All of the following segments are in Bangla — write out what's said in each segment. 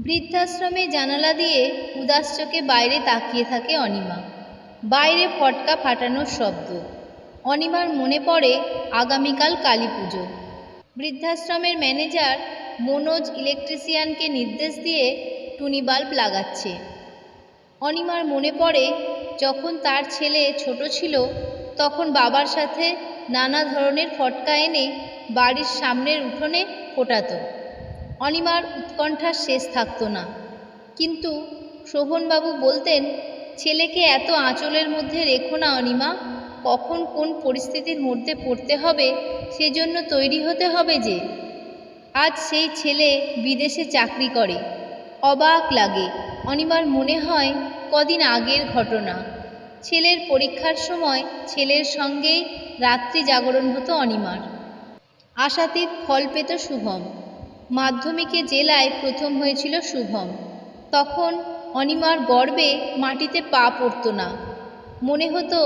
বৃদ্ধাশ্রমে জানালা দিয়ে উদাস চোখে বাইরে তাকিয়ে থাকে অনিমা। বাইরে ফটকা ফাটানোর শব্দ। অনিমার মনে পড়ে আগামীকাল কালী পুজো বৃদ্ধাশ্রমের ম্যানেজার মনোজ ইলেকট্রিশিয়ানকে নির্দেশ দিয়ে টুনি বাল্ব লাগাচ্ছে। অনিমার মনে পড়ে যখন তার ছেলে ছোট ছিল, তখন বাবার সাথে নানা ধরনের ফটকা এনে বাড়ির সামনের উঠোনে ফোটাতো। অনিমার উৎকণ্ঠার শেষ থাকতো না। কিন্তু শোভনবাবু বলতেন, ছেলেকে এত আঁচলের মধ্যে রেখো না অনিমা। কখন কোন পরিস্থিতির মধ্যে পড়তে হবে সেজন্য তৈরি হতে হবে যে, আজ সেই ছেলে বিদেশে চাকরি করে। অবাক লাগে অনিমার মনে হয় কদিন আগের ঘটনা। ছেলের পরীক্ষার সময় ছেলের সঙ্গেই রাত্রি জাগরণ হতো অনিমার। আশাতীত ফল পেত শুভম। মাধ্যমিকে জেলায় প্রথম হয়েছিল শুভম। তখন অনিমার গর্বে মাটিতে পা পড়ত না। মনে হতো,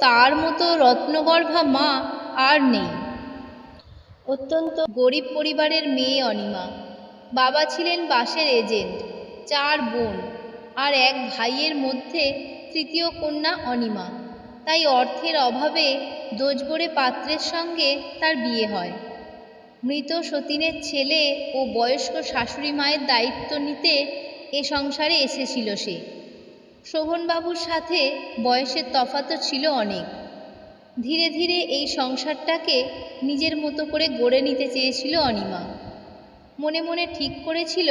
তার মতো রত্নগর্ভা মা আর নেই। অত্যন্ত গরিব পরিবারের মেয়ে অনিমা। বাবা ছিলেন বাসের এজেন্ট, চার বোন আর এক ভাইয়ের মধ্যে তৃতীয় কন্যা অনিমা। তাই অর্থের অভাবে দোজবরে পাত্রের সঙ্গে তার বিয়ে হয়। মৃত সতীনের ছেলে ও বয়স্ক শাশুড়ি মায়ের দায়িত্ব নিতে এ সংসারে এসেছিল সে। শোভনবাবুর সাথে বয়সের তফাতও ছিল অনেক। ধীরে ধীরে এই সংসারটাকে নিজের মতো করে গড়ে নিতে চেয়েছিল অনিমা। মনে মনে ঠিক করেছিল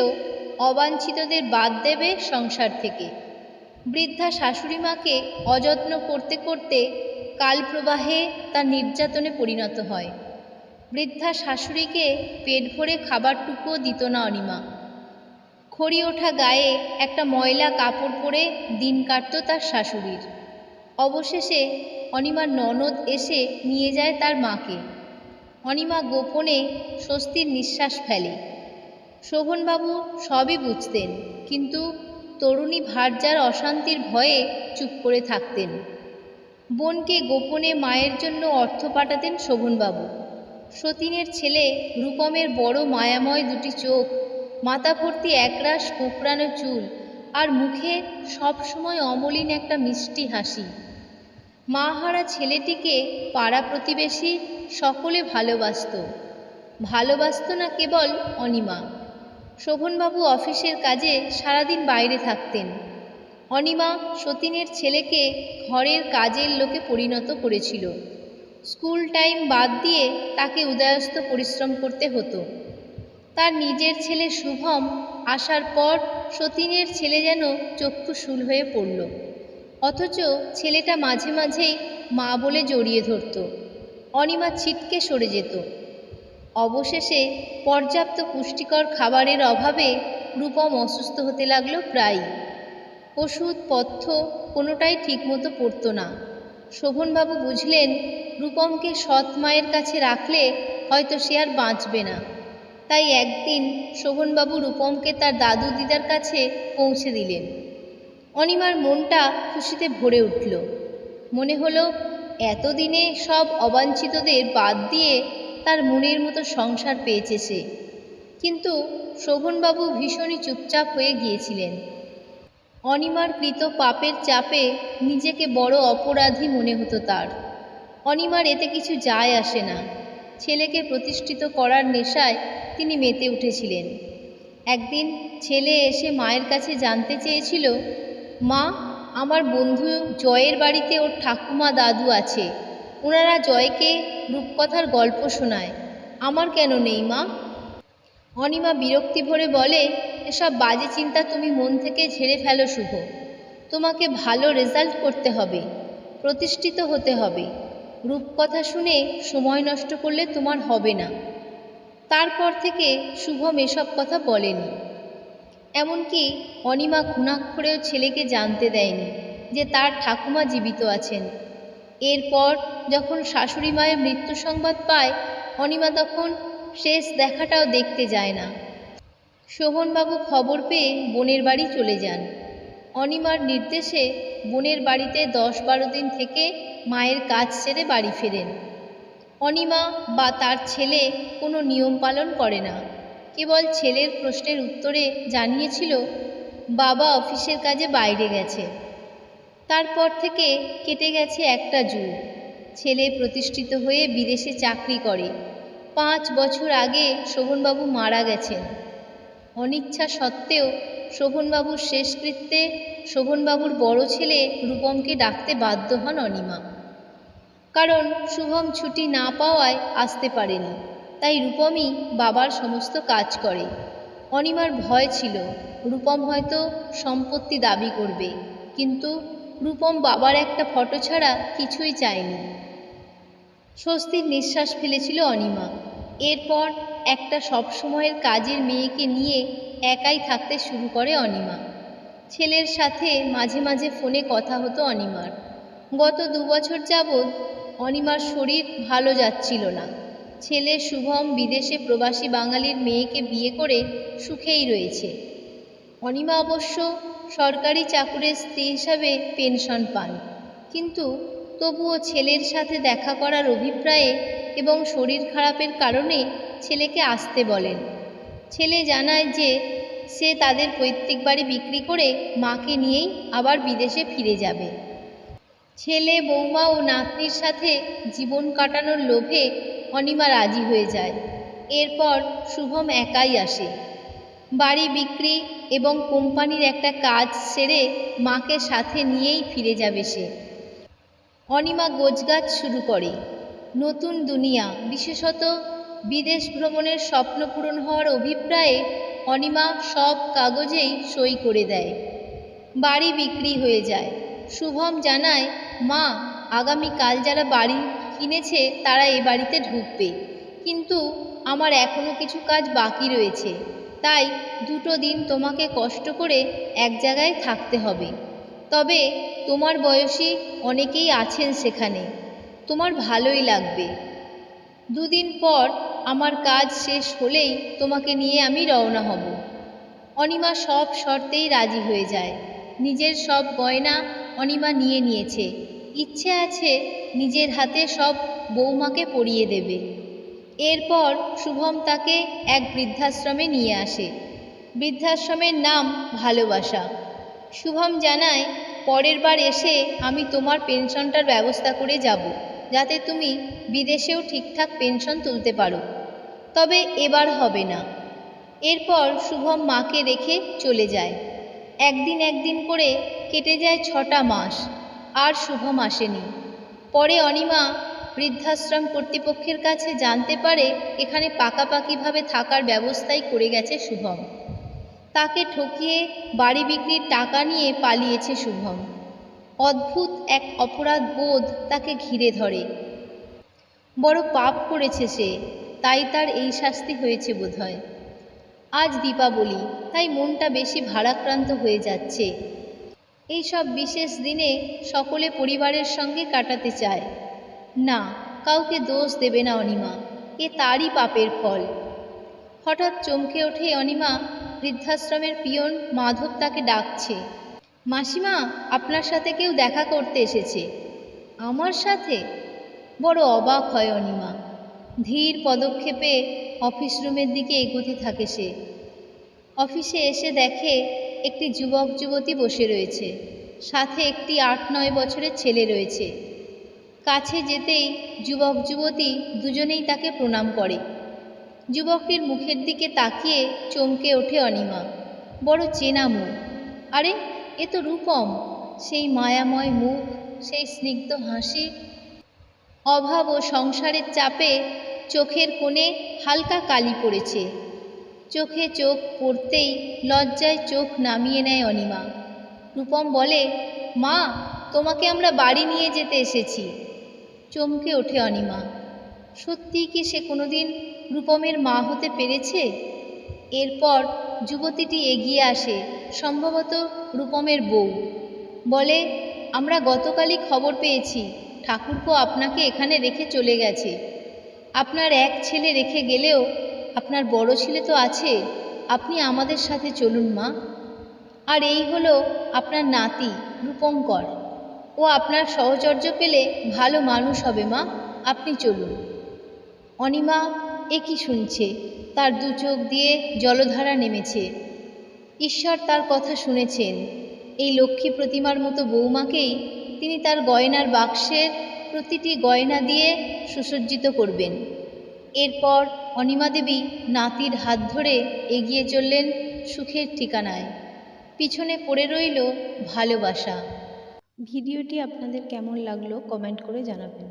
অবাঞ্ছিতদের বাদ দেবে সংসার থেকে। বৃদ্ধা শাশুড়ি মাকে অযত্ন করতে করতে কালপ্রবাহে তার নির্যাতনে পরিণত হয়। বৃদ্ধা শাশুড়িকে পেট ভরে খাবারটুকুও দিত না অনিমা। খড়ি ওঠা গায়ে একটা ময়লা কাপড় পরে দিন কাটত তার শাশুড়ির। অবশেষে অনিমার ননদ এসে নিয়ে যায় তার মাকে। অনিমা গোপনে স্বস্তির নিঃশ্বাস ফেলে। শোভনবাবু সবই বুঝতেন, কিন্তু তরুণী ভার্যার অশান্তির ভয়ে চুপ করে থাকতেন। বোনকে গোপনে মায়ের জন্য অর্থ পাঠাতেন শোভনবাবু। সতীনের ছেলে রূপমের বড় মায়াময় দুটি চোখ মাথা ভর্তি একরাশ কোঁকড়ানো চুল, আর মুখে সবসময় অমলিন একটা মিষ্টি হাসি। মাহারা ছেলেটিকে পাড়া প্রতিবেশী সকলে ভালোবাসত। ভালোবাসত না কেবল অনিমা। শোভনবাবু অফিসের কাজে সারাদিন বাইরে থাকতেন। অনিমা সতীনের ছেলেকে ঘরের কাজের লোকে পরিণত করেছিল। স্কুল টাইম বাদ দিয়ে তাকে উদয়স্ত পরিশ্রম করতে হতো। তার নিজের ছেলে শুভম আসার পর সতীনের ছেলে যেন চক্ষুশূল হয়ে পড়ল। অথচ ছেলেটা মাঝে মাঝেই মা বলে জড়িয়ে ধরত। অনিমা ছিটকে সরে যেত। অবশেষে পর্যাপ্ত পুষ্টিকর খাবারের অভাবে রূপম অসুস্থ হতে লাগল প্রায়ই। ওষুধ, পথ্য কোনোটাই ঠিকমতো পড়তো না। শোভনবাবু বুঝলেন রূপমকে সৎ মায়ের কাছে রাখলে হয়তো সে আর বাঁচবে না। তাই একদিন শোভনবাবু রূপমকে তার দাদু দিদার কাছে পৌঁছে দিলেন। অনিমার মনটা খুশিতে ভরে উঠল। মনে হলো, এতদিনে সব অবাঞ্ছিতদের বাদ দিয়ে তার মনের মতো সংসার পেয়েছে সে। কিন্তু শোভনবাবু ভীষণই চুপচাপ হয়ে গিয়েছিলেন। অনিমার কৃত পাপের চাপে নিজেকে বড় অপরাধী মনে হতো তার। অনিমার এতে কিছু যায় আসে না। ছেলেকে প্রতিষ্ঠিত করার নেশায় তিনি মেতে উঠেছিলেন। একদিন ছেলে এসে মায়ের কাছে জানতে চেয়েছিল, মা, আমার বন্ধু জয়ের বাড়িতে ওর ঠাকুমা দাদু আছে। ওনারা জয়কে রূপকথার গল্প শোনায়। আমার কেন নেই, মা? অনিমা বিরক্তি ভরে বলে, এসব বাজে চিন্তা তুমি মন থেকে ঝেড়ে ফেলো শুভ। তোমাকে ভালো রেজাল্ট করতে হবে, প্রতিষ্ঠিত হতে হবে। রূপকথা শুনে সময় নষ্ট করলে তোমার হবে না। তারপর থেকে শুভম এসব কথা বলেনি। এমনকি অনিমা খুনাক্ষরেও ছেলেকে জানতে দেয়নি যে তার ঠাকুমা জীবিত আছেন। এরপর যখন শাশুড়ি মায়ের মৃত্যু সংবাদ পায়, অনিমা তখন শেষ দেখাটাও দেখতে যায় না। শোভনবাবু খবর পেয়ে বোনের বাড়ি চলে যান। অনিমার নির্দেশে বোনের বাড়িতে দশ বারো দিন থেকে মায়ের কাজ ছেড়ে বাড়ি ফেরেন। অনিমা বা তার ছেলে কোনো নিয়ম পালন করে না। কেবল ছেলের প্রশ্নের উত্তরে জানিয়েছিল, বাবা অফিসের কাজে বাইরে গেছে। তারপর থেকে কেটে গেছে একটা যুগ। ছেলে প্রতিষ্ঠিত হয়ে বিদেশে চাকরি করে। পাঁচ বছর আগে শোভনবাবু মারা গেছেন। অনিচ্ছা সত্ত্বেও শোভনবাবুর শেষকৃত্যে শোভনবাবুর বড় ছেলে রূপমকে ডাকতে বাধ্য হন অনিমা। কারণ শুভম ছুটি না পাওয়ায় আসতে পারেনি। তাই রূপমই বাবার সমস্ত কাজ করে। অনিমার ভয় ছিল, রূপম হয়তো সম্পত্তি দাবি করবে, কিন্তু রূপম বাবার একটা ফটো ছাড়া কিছুই চায়নি। স্বস্তির নিঃশ্বাস ফেলেছিল অনিমা। এরপর একটা সবসময়ের কাজের মেয়েকে নিয়ে একাই থাকতে শুরু করে অনিমা। ছেলের সাথে মাঝে মাঝে ফোনে কথা হতো অনিমার। গত দু বছর যাবৎ অনিমার শরীর ভালো যাচ্ছিল না। ছেলে শুভম বিদেশে প্রবাসী বাঙালির মেয়েকে বিয়ে করে সুখেই রয়েছে। অনিমা অবশ্য সরকারি চাকুরের স্ত্রী হিসাবে পেনশন পান, কিন্তু তবুও ছেলের সাথে দেখা করার অভিপ্রায়ে এবং শরীর খারাপের কারণে ছেলেকে আসতে বলেন। ছেলে জানায় যে সে তাদের পৈতৃক বাড়ি বিক্রি করে মাকে নিয়েই আবার বিদেশে ফিরে যাবে। ছেলে, বৌমা ও নাতনির সাথে জীবন কাটানোর লোভে অনিমা রাজি হয়ে যায়। এরপর শুভম একাই আসে। বাড়ি বিক্রি এবং কোম্পানির একটা কাজ সেরে মাকে সাথে নিয়েই ফিরে যাবে সে। অনিমা গোছগাছ শুরু করে। নতুন দুনিয়া, বিশেষত বিদেশ ভ্রমণের স্বপ্ন পূরণ হওয়ার অভিপ্রায়ে অনিমা সব কাগজেই সই করে দেয়। বাড়ি বিক্রি হয়ে যায়। শুভম জানায়, মা, আগামীকাল যারা বাড়ি কিনেছে, তারা এ বাড়িতে ঢুকবে। কিন্তু আমার এখনও কিছু কাজ বাকি রয়েছে। তাই দুটো দিন তোমাকে কষ্ট করে এক জায়গায় থাকতে হবে। তবে তোমার বয়সী অনেকেই আছেন সেখানে। তোমার ভালোই লাগবে। দুদিন পর আমার কাজ শেষ হলেই তোমাকে নিয়ে আমি রওনা হব। অনিমা সব শর্তেই রাজি হয়ে যায়। নিজের সব গয়না অনিমা নিয়ে নিয়েছে। ইচ্ছে আছে নিজের হাতে সব বৌমাকে পরিয়ে দেবে। এরপর শুভম তাকে এক বৃদ্ধাশ্রমে নিয়ে আসে। বৃদ্ধাশ্রমের নাম ভালোবাসা। শুভম জানায়, পরের বার এসে আমি তোমার পেনশনটার ব্যবস্থা করে যাব। যাতে তুমি বিদেশেও ঠিকঠাক পেনশন তুলতে পারো। তবে এবার হবে না। এরপর শুভম মাকে রেখে চলে যায়। একদিন একদিন করে কেটে যায় ছটা মাস, আর শুভম আসেনি। পরে অনিমা বৃদ্ধাশ্রম কর্তৃপক্ষের কাছে জানতে পারে এখানে পাকাপাকিভাবে থাকার ব্যবস্থাই করে গেছে শুভম। তাকে ঠকিয়ে বাড়ি বিক্রির টাকা নিয়ে পালিয়েছে শুভম। অদ্ভুত এক অপরাধ বোধ তাকে ঘিরে ধরে। বড় পাপ করেছে সে, তাই তার এই শাস্তি হয়েছে বোধহয়। আজ দীপাবলি, তাই মনটা বেশি ভারাক্রান্ত হয়ে যাচ্ছে। এই সব বিশেষ দিনে সকলে পরিবারের সঙ্গে কাটাতে চায়। না, কাউকে দোষ দেবে না অনিমা, এ তারই পাপের ফল। হঠাৎ চমকে ওঠে অনিমা, বৃদ্ধাশ্রমের পিয়ন মাধব তাকে ডাকছে। মাসিমা, আপনার সাথে কেউ দেখা করতে এসেছে। আমার সাথে? বড় অবাক হয় অনিমা। ধীর পদক্ষেপে অফিস রুমের দিকে এগোতে থাকে সে। অফিসে এসে দেখে একটি যুবক যুবতী বসে রয়েছে। সাথে একটি আট নয় বছরের ছেলে রয়েছে। কাছে যেতেই যুবক যুবতী দুজনেই তাকে প্রণাম করে। যুবকটির মুখের দিকে তাকিয়ে চমকে ওঠে অনিমা। বড় চেনা মুখ। আরে এ তো রূপম, সেই মায়াময় মুখ, সেই স্নিগ্ধ হাসি। অভাব ও সংসারের চাপে চোখের কোণে হালকা কালি পড়েছে। চোখে চোখ পড়তেই লজ্জায় চোখ নামিয়ে নেয় অনিমা। রূপম বলে, মা, তোমাকে আমরা বাড়ি নিয়ে যেতে এসেছি। চমকে ওঠে অনিমা। সত্যিই কি সে কোনোদিন রূপমের মা হতে পেরেছে? এরপর যুবতীটি এগিয়ে আসে। সম্ভবত রূপমের বউ। বলে, আমরা গতকালই খবর পেয়েছি, ঠাকুরপো আপনাকে এখানে রেখে চলে গেছে। আপনার এক ছেলে রেখে গেলেও আপনার বড় ছেলে তো আছে, আপনি আমাদের সাথে চলুন মা। আর এই হলো আপনার নাতি রূপঙ্কর। ও আপনার সহচর্য পেলে ভালো মানুষ হবে মা, আপনি চলুন। অনিমা এ কি শুনছে? তার দু চোখ দিয়ে জলধারা নেমেছে। ঈশ্বর তার কথা শুনেছেন। এই লক্ষ্মী প্রতিমার মতো বৌমাকেই তিনি তার গয়নার বাক্সের প্রতিটি গয়না দিয়ে সুসজ্জিত করবেন। এরপর অনিমা দেবী নাতির হাত ধরে এগিয়ে চললেন সুখের ঠিকানায়। পিছনে পড়ে রইল ভালোবাসা। ভিডিওটি আপনাদের কেমন লাগল কমেন্ট করে জানাবেন।